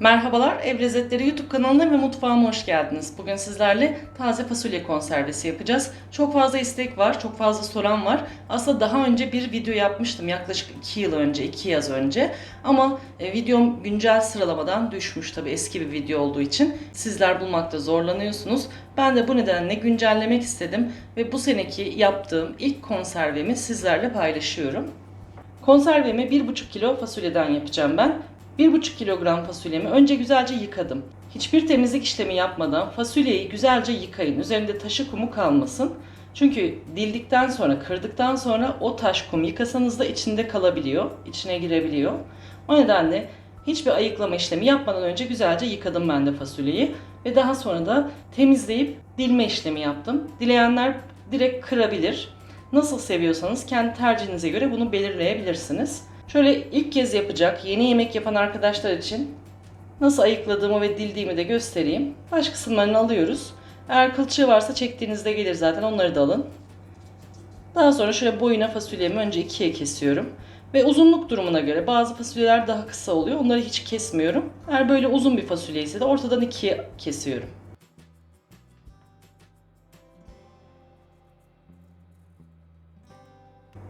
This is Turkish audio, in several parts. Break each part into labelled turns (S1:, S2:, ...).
S1: Merhabalar, Ev Lezzetleri YouTube kanalına ve mutfağıma hoş geldiniz. Bugün sizlerle taze fasulye konservesi yapacağız. Çok fazla istek var, çok fazla soran var. Aslında daha önce bir video yapmıştım yaklaşık 2 yıl önce, 2 yaz önce. Ama e, videom güncel sıralamadan düşmüş tabii eski bir video olduğu için. Sizler bulmakta zorlanıyorsunuz. Ben de bu nedenle güncellemek istedim ve bu seneki yaptığım ilk konservemi sizlerle paylaşıyorum. Konservemi 1,5 kilo fasulyeden yapacağım ben. 1,5 kilogram fasulyemi önce güzelce yıkadım. Hiçbir temizlik işlemi yapmadan fasulyeyi güzelce yıkayın. Üzerinde taşı kumu kalmasın. Çünkü dildikten sonra, kırdıktan sonra o taş kum yıkasanız da içinde kalabiliyor, içine girebiliyor. O nedenle hiçbir ayıklama işlemi yapmadan önce güzelce yıkadım ben de fasulyeyi. Ve daha sonra da temizleyip dilme işlemi yaptım. Dileyenler direkt kırabilir. Nasıl seviyorsanız kendi tercihinize göre bunu belirleyebilirsiniz. Şöyle ilk kez yapacak, yeni yemek yapan arkadaşlar için nasıl ayıkladığımı ve dildiğimi de göstereyim. Baş kısımlarını alıyoruz. Eğer kılçığı varsa çektiğinizde gelir zaten onları da alın. Daha sonra şöyle boyuna fasulyemi önce ikiye kesiyorum. Ve uzunluk durumuna göre bazı fasulyeler daha kısa oluyor. Onları hiç kesmiyorum. Eğer böyle uzun bir fasulye ise de ortadan ikiye kesiyorum.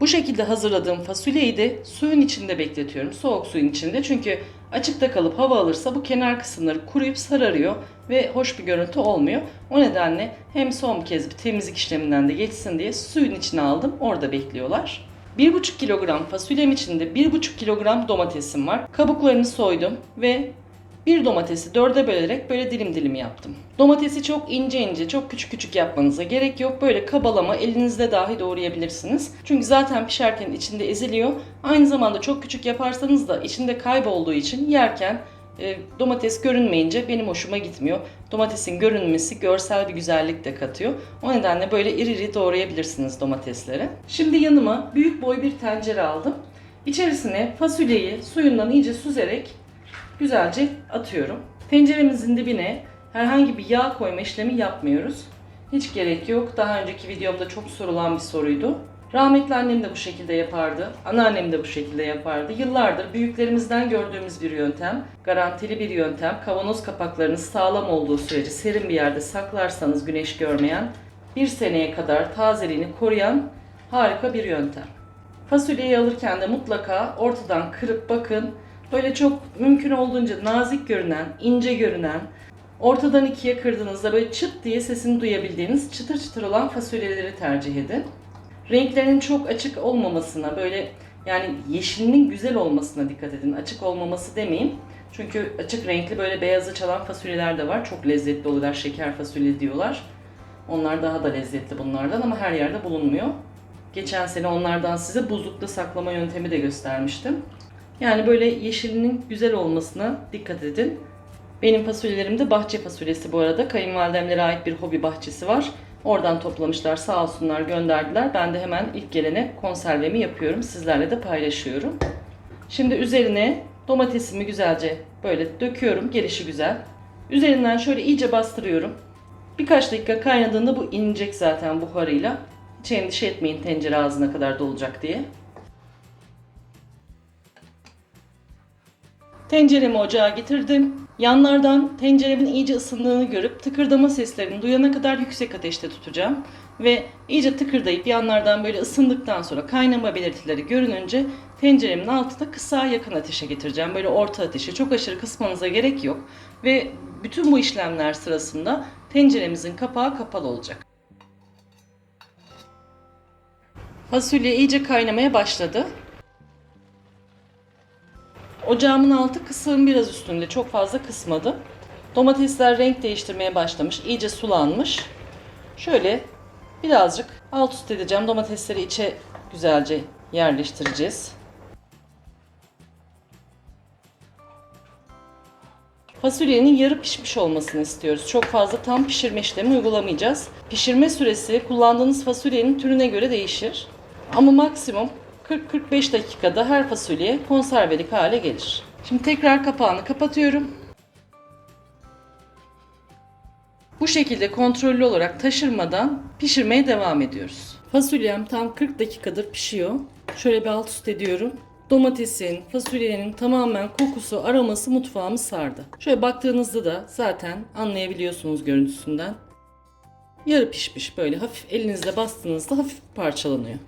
S1: Bu şekilde hazırladığım fasulyeyi de suyun içinde bekletiyorum. Soğuk suyun içinde. Çünkü açıkta kalıp hava alırsa bu kenar kısımları kuruyup sararıyor ve hoş bir görüntü olmuyor. O nedenle hem son kez bir temizlik işleminden de geçsin diye suyun içine aldım. Orada bekliyorlar. 1,5 kilogram fasulyem içinde 1,5 kilogram domatesim var. Kabuklarını soydum ve bir domatesi dörde bölerek böyle dilim dilim yaptım. Domatesi çok ince ince, çok küçük küçük yapmanıza gerek yok. Böyle kabalama elinizde dahi doğrayabilirsiniz. Çünkü zaten pişerken içinde eziliyor. Aynı zamanda çok küçük yaparsanız da içinde kaybolduğu için yerken e, domates görünmeyince benim hoşuma gitmiyor. Domatesin görünmesi görsel bir güzellik de katıyor. O nedenle böyle iri iri doğrayabilirsiniz domatesleri. Şimdi yanıma büyük boy bir tencere aldım. İçerisine fasulyeyi suyundan iyice süzerek güzelce atıyorum. Tenceremizin dibine herhangi bir yağ koyma işlemi yapmıyoruz. Hiç gerek yok. Daha önceki videomda çok sorulan bir soruydu. Rahmetli annem de bu şekilde yapardı. Anneannem de bu şekilde yapardı. Yıllardır büyüklerimizden gördüğümüz bir yöntem. Garantili bir yöntem. Kavanoz kapaklarınız sağlam olduğu sürece serin bir yerde saklarsanız güneş görmeyen bir seneye kadar tazeliğini koruyan harika bir yöntem. Fasulyeyi alırken de mutlaka ortadan kırıp bakın. Böyle çok mümkün olduğunca nazik görünen, ince görünen, ortadan ikiye kırdığınızda böyle çıt diye sesini duyabildiğiniz çıtır çıtır olan fasulyeleri tercih edin. Renklerinin çok açık olmamasına, böyle yani yeşilinin güzel olmasına dikkat edin. Açık olmaması demeyin. Çünkü açık renkli böyle beyazı çalan fasulyeler de var. Çok lezzetli oluyorlar. Şeker fasulye diyorlar. Onlar daha da lezzetli bunlardan ama her yerde bulunmuyor. Geçen sene onlardan size buzlukta saklama yöntemi de göstermiştim. Yani böyle yeşilinin güzel olmasına dikkat edin. Benim fasulyelerimde bahçe fasulyesi bu arada. Kayınvalidemlere ait bir hobi bahçesi var. Oradan toplamışlar sağ olsunlar gönderdiler. Ben de hemen ilk gelene konservemi yapıyorum. Sizlerle de paylaşıyorum. Şimdi üzerine domatesimi güzelce böyle döküyorum. Gelişi güzel. Üzerinden şöyle iyice bastırıyorum. Birkaç dakika kaynadığında bu inecek zaten buharıyla. Hiç endişe etmeyin tencere ağzına kadar dolacak diye. Tenceremi ocağa getirdim. Yanlardan tenceremin iyice ısındığını görüp tıkırdama seslerini duyana kadar yüksek ateşte tutacağım. Ve iyice tıkırdayıp yanlardan böyle ısındıktan sonra kaynama belirtileri görününce tenceremin altına kısa yakın ateşe getireceğim. Böyle orta ateşe çok aşırı kısmanıza gerek yok. Ve bütün bu işlemler sırasında tenceremizin kapağı kapalı olacak. Fasulye iyice kaynamaya başladı. Ocağımın altı kısığın biraz üstünde. Çok fazla kısmadı. Domatesler renk değiştirmeye başlamış. iyice sulanmış. Şöyle birazcık alt üst edeceğim. Domatesleri içe güzelce yerleştireceğiz. Fasulyenin yarı pişmiş olmasını istiyoruz. Çok fazla tam pişirme işlemi uygulamayacağız. Pişirme süresi kullandığınız fasulyenin türüne göre değişir. Ama maksimum 40-45 dakikada her fasulye konservelik hale gelir. Şimdi tekrar kapağını kapatıyorum. Bu şekilde kontrollü olarak taşırmadan pişirmeye devam ediyoruz. Fasulyem tam 40 dakikadır pişiyor. Şöyle bir alt üst ediyorum. Domatesin, fasulyenin tamamen kokusu, aroması mutfağımı sardı. Şöyle baktığınızda da zaten anlayabiliyorsunuz görüntüsünden. Yarı pişmiş böyle hafif elinizle bastığınızda hafif parçalanıyor.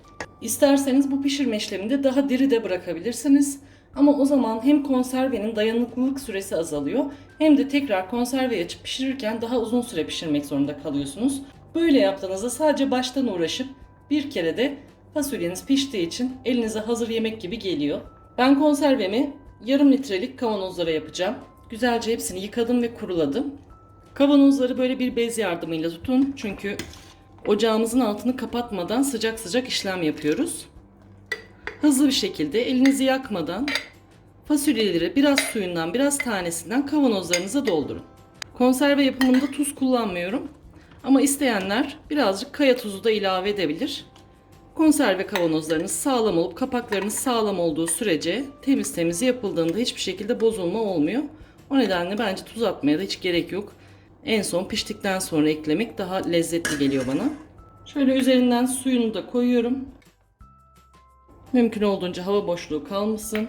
S1: İsterseniz bu pişirme işleminde daha diri de bırakabilirsiniz. Ama o zaman hem konservenin dayanıklılık süresi azalıyor hem de tekrar konserve açıp pişirirken daha uzun süre pişirmek zorunda kalıyorsunuz. Böyle yaptığınızda sadece baştan uğraşıp bir kere de fasulyeniz piştiği için elinize hazır yemek gibi geliyor. Ben konservemi yarım litrelik kavanozlara yapacağım. Güzelce hepsini yıkadım ve kuruladım. Kavanozları böyle bir bez yardımıyla tutun. Çünkü ocağımızın altını kapatmadan sıcak sıcak işlem yapıyoruz. Hızlı bir şekilde elinizi yakmadan fasulyeleri biraz suyundan biraz tanesinden kavanozlarınıza doldurun. Konserve yapımında tuz kullanmıyorum. Ama isteyenler birazcık kaya tuzu da ilave edebilir. Konserve kavanozlarınız sağlam olup kapaklarınız sağlam olduğu sürece temiz temiz yapıldığında hiçbir şekilde bozulma olmuyor. O nedenle bence tuz atmaya da hiç gerek yok. En son piştikten sonra eklemek daha lezzetli geliyor bana. Şöyle üzerinden suyunu da koyuyorum. Mümkün olduğunca hava boşluğu kalmasın.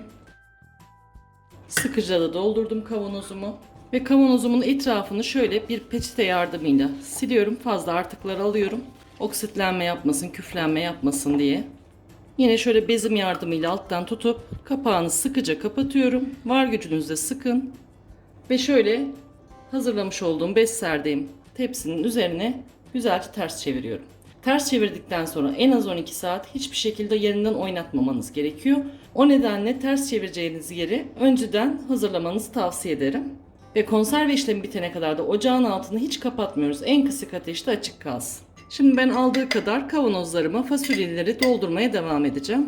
S1: Sıkıca da doldurdum kavanozumu. Ve kavanozumun etrafını şöyle bir peçete yardımıyla siliyorum. Fazla artıkları alıyorum. Oksitlenme yapmasın, küflenme yapmasın diye. Yine şöyle bezim yardımıyla alttan tutup kapağını sıkıca kapatıyorum. Var gücünüzle sıkın. Ve şöyle hazırlamış olduğum bez serdiğim tepsinin üzerine güzelce ters çeviriyorum. Ters çevirdikten sonra en az 12 saat hiçbir şekilde yerinden oynatmamanız gerekiyor. O nedenle ters çevireceğiniz yeri önceden hazırlamanızı tavsiye ederim. Ve konserve işlemi bitene kadar da ocağın altını hiç kapatmıyoruz. En kısık ateşte açık kalsın. Şimdi ben aldığı kadar kavanozlarıma fasulyeleri doldurmaya devam edeceğim.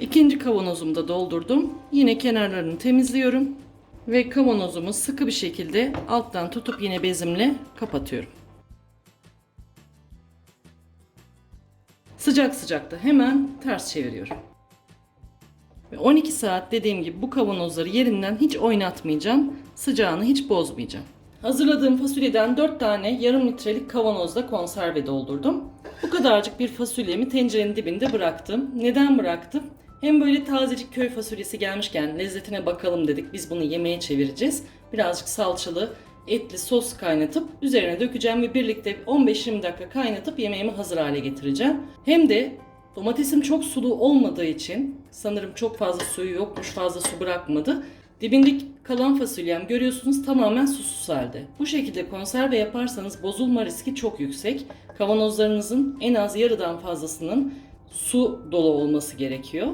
S1: İkinci kavanozumu da doldurdum. Yine kenarlarını temizliyorum. Ve kavanozumu sıkı bir şekilde alttan tutup yine bezimle kapatıyorum. Sıcak sıcakta hemen ters çeviriyorum. Ve 12 saat dediğim gibi bu kavanozları yerinden hiç oynatmayacağım. Sıcağını hiç bozmayacağım. Hazırladığım fasulyeden 4 tane yarım litrelik kavanozda konserve doldurdum. Bu kadarcık bir fasulyemi tencerenin dibinde bıraktım. Neden bıraktım? Hem böyle tazecik köy fasulyesi gelmişken lezzetine bakalım dedik. Biz bunu yemeğe çevireceğiz. Birazcık salçalı, etli sos kaynatıp üzerine dökeceğim ve birlikte 15-20 dakika kaynatıp yemeğimi hazır hale getireceğim. Hem de domatesim çok sulu olmadığı için sanırım çok fazla suyu yokmuş, fazla su bırakmadı. Dibindeki kalan fasulyem görüyorsunuz tamamen susuz halde. Bu şekilde konserve yaparsanız bozulma riski çok yüksek. Kavanozlarınızın en az yarıdan fazlasının su dolu olması gerekiyor.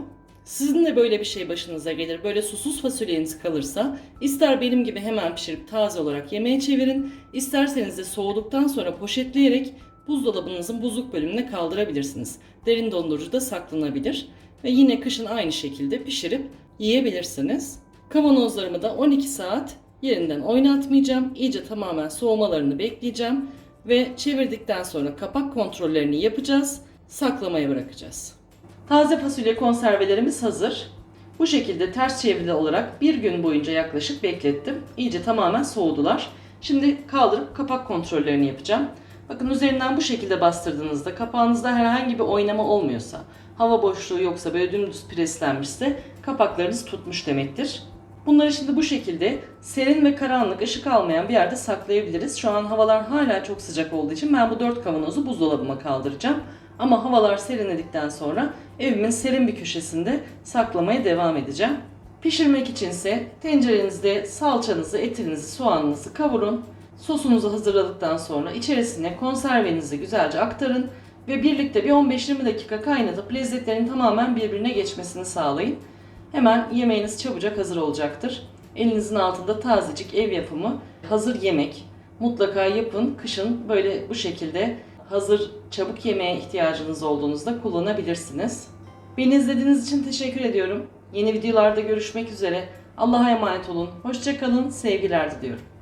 S1: Sizin de böyle bir şey başınıza gelir. Böyle susuz fasulyeniz kalırsa ister benim gibi hemen pişirip taze olarak yemeğe çevirin. isterseniz de soğuduktan sonra poşetleyerek buzdolabınızın buzluk bölümüne kaldırabilirsiniz. Derin dondurucuda saklanabilir. Ve yine kışın aynı şekilde pişirip yiyebilirsiniz. Kavanozlarımı da 12 saat yerinden oynatmayacağım. İyice tamamen soğumalarını bekleyeceğim. Ve çevirdikten sonra kapak kontrollerini yapacağız. Saklamaya bırakacağız. Taze fasulye konservelerimiz hazır. Bu şekilde ters çevrili olarak bir gün boyunca yaklaşık beklettim. İyice tamamen soğudular. Şimdi kaldırıp kapak kontrollerini yapacağım. Bakın üzerinden bu şekilde bastırdığınızda kapağınızda herhangi bir oynama olmuyorsa, hava boşluğu yoksa böyle dümdüz preslenmişse kapaklarınız tutmuş demektir. Bunları şimdi bu şekilde serin ve karanlık, ışık almayan bir yerde saklayabiliriz. Şu an havalar hala çok sıcak olduğu için ben bu dört kavanozu buzdolabıma kaldıracağım. Ama havalar serinledikten sonra evimin serin bir köşesinde saklamaya devam edeceğim. Pişirmek içinse tencerenizde salçanızı, etinizi, soğanınızı kavurun. Sosunuzu hazırladıktan sonra içerisine konservenizi güzelce aktarın ve birlikte bir 15-20 dakika kaynatıp lezzetlerin tamamen birbirine geçmesini sağlayın. Hemen yemeğiniz çabucak hazır olacaktır. Elinizin altında tazecik ev yapımı hazır yemek. Mutlaka yapın. Kışın böyle bu şekilde hazır çabuk yemeğe ihtiyacınız olduğunuzda kullanabilirsiniz. Beni izlediğiniz için teşekkür ediyorum. Yeni videolarda görüşmek üzere. Allah'a emanet olun. Hoşçakalın. Sevgiler diliyorum.